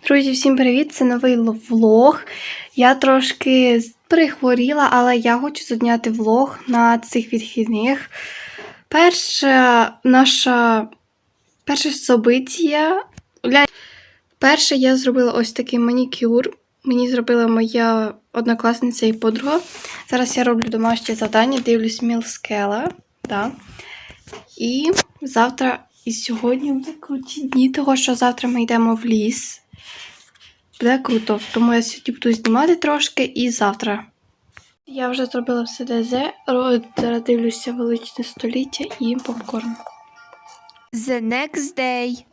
Друзі, всім привіт! Це новий влог. Я трошки прихворіла, але я хочу зняти влог на цих вихідних. Перша наша перше собиття. Перше я зробила ось такий манікюр. Мені зробила моя однокласниця і подруга. Зараз я роблю домашнє завдання, дивлюсь Мілскела. Да. І завтра і сьогодні буде круті дні, того що завтра ми йдемо в ліс. Буде круто, тому я сьогодні буду знімати трошки і завтра. Я вже зробила все ДЗ, зараз дивлюся величне століття і попкорн. The next day.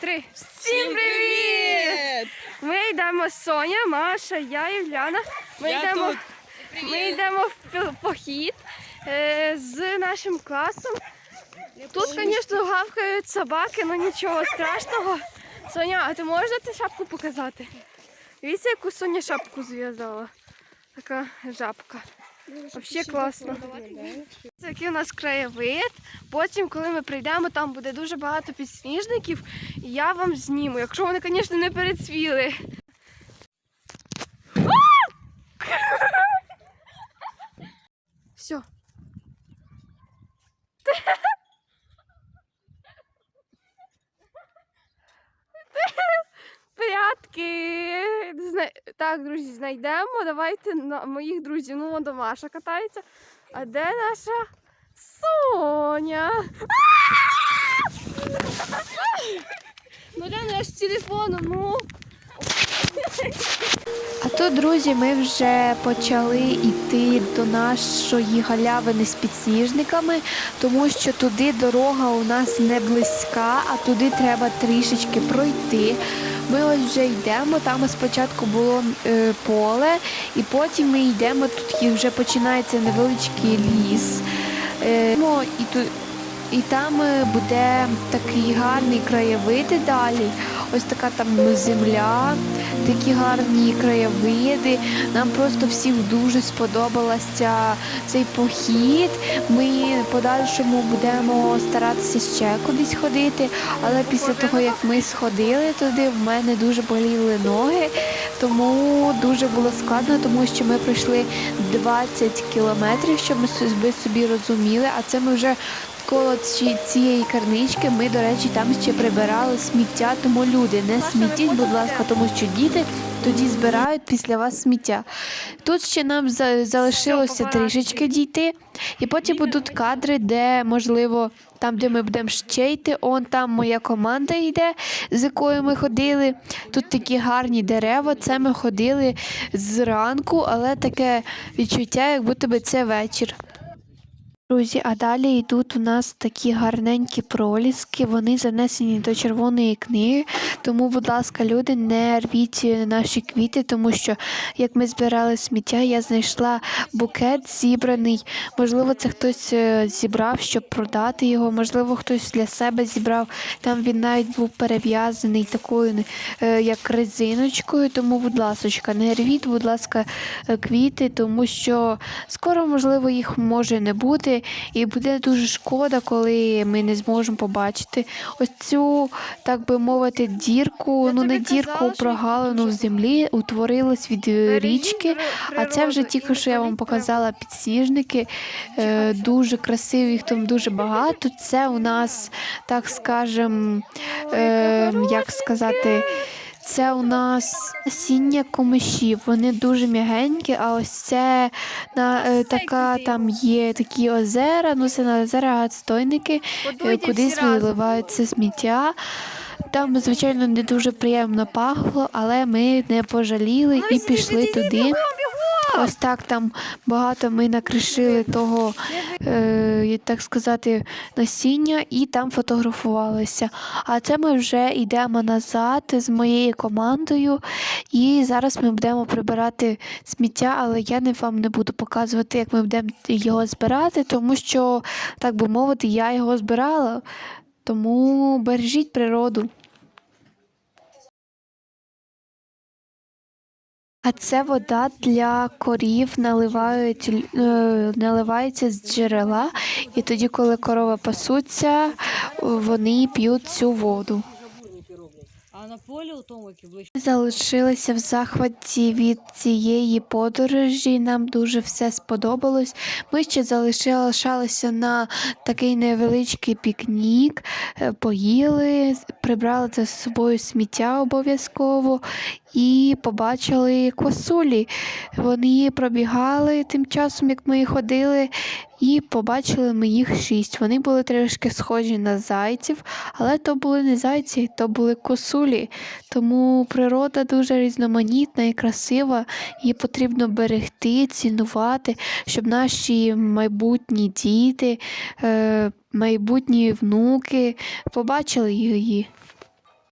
Три. Всім привіт! Ми йдемо Соня, Маша, я і Уляна. Ми йдемо, ми йдемо в пі- похід е, з нашим класом. Тут, звісно, гавкають собаки, але нічого страшного. Соня, а ти можеш дати шапку показати? Дивіться, яку Соня шапку зв'язала. Така жабка. Взагалі класно. Це який у нас краєвид. Потім, коли ми прийдемо, там буде дуже багато підсніжників, і я вам зніму, якщо вони, звісно, не перецвіли. Так, друзі, знайдемо. Давайте на моїх друзів. Ну, вон до Маша катається. А де наша Соня? Ну, Ляна, я ж з телефоном, ну. А то, друзі, ми вже почали йти до нашої галявини з підсніжниками, тому що туди дорога у нас не близька, а туди треба трішечки пройти. Ми ось вже йдемо. Там спочатку було е, поле, і потім ми йдемо. Тут вже починається невеличкий ліс. Е, ну, і, ту, і там е, буде такий гарний краєвид далі. Ось така там земля, такі гарні краєвиди. Нам просто всім дуже сподобалася цей похід. Ми подальшому будемо старатися ще кудись ходити, але після того, як ми сходили туди, в мене дуже боліли ноги, тому дуже було складно, тому що ми пройшли 20 кілометрів, щоб ми собі розуміли, а це ми вже Коло цієї карнички ми, до речі, там ще прибирали сміття, тому люди не смітіть, будь ласка, тому що діти тоді збирають після вас сміття. Тут ще нам залишилося трішечки дійти, і потім будуть кадри, де, можливо, там, де ми будемо ще йти, он там моя команда йде, з якою ми ходили. Тут такі гарні дерева. Це ми ходили зранку, але таке відчуття, як будто би це вечір. Друзі, а далі йдуть у нас такі гарненькі проліски, вони занесені до червоної книги. Тому, будь ласка, люди, не рвіть наші квіти, тому що як ми збирали сміття, я знайшла букет зібраний. Можливо, це хтось е, зібрав, щоб продати його, можливо, хтось для себе зібрав. Там він навіть був перев'язаний такою, е, як резиночкою. Тому, будь ласка, не рвіть, будь ласка, е, квіти, тому що скоро, можливо, їх може не бути. І буде дуже шкода, коли ми не зможемо побачити ось цю, так би мовити, дірку, Я ну не казала, дірку, прогалину в землі, утворилась від е, річки. А це вже тільки що я вам показала підсніжники. Е, дуже красиві, їх там дуже багато. Це у нас, так скажем, е, як сказати. Це у нас насіння комишів. Вони дуже м'ягенькі, а ось це на е, така там є такі озера. Ну це на озера, гадстойники, е, кудись виливаються сміття. Там, звичайно, не дуже приємно пахло, але ми не пожаліли і пішли туди. Ось так там багато ми накришили того, е, так сказати, насіння і там фотографувалися. А це ми вже йдемо назад з моєю командою, і зараз ми будемо прибирати сміття, але я не вам не буду показувати, як ми будемо його збирати, тому що, так би мовити, я його збирала. Тому бережіть природу. А це вода для корів наливають, е, наливається з джерела, і тоді, коли корови пасуться, вони п'ють цю воду. На полі у тому, яке ближче. Залишилися в захваті від цієї подорожі. Нам дуже все сподобалось. Ми ще залишалися на такий невеличкий пікнік, е, поїли, прибрали за собою сміття обов'язково і побачили косулі. Вони пробігали тим часом, як ми ходили, і побачили ми їх шість. Вони були трішки схожі на зайців, але то були не зайці, то були косулі. Тому природа дуже різноманітна і красива. Її потрібно берегти, цінувати, щоб наші майбутні діти, е, майбутні внуки побачили її.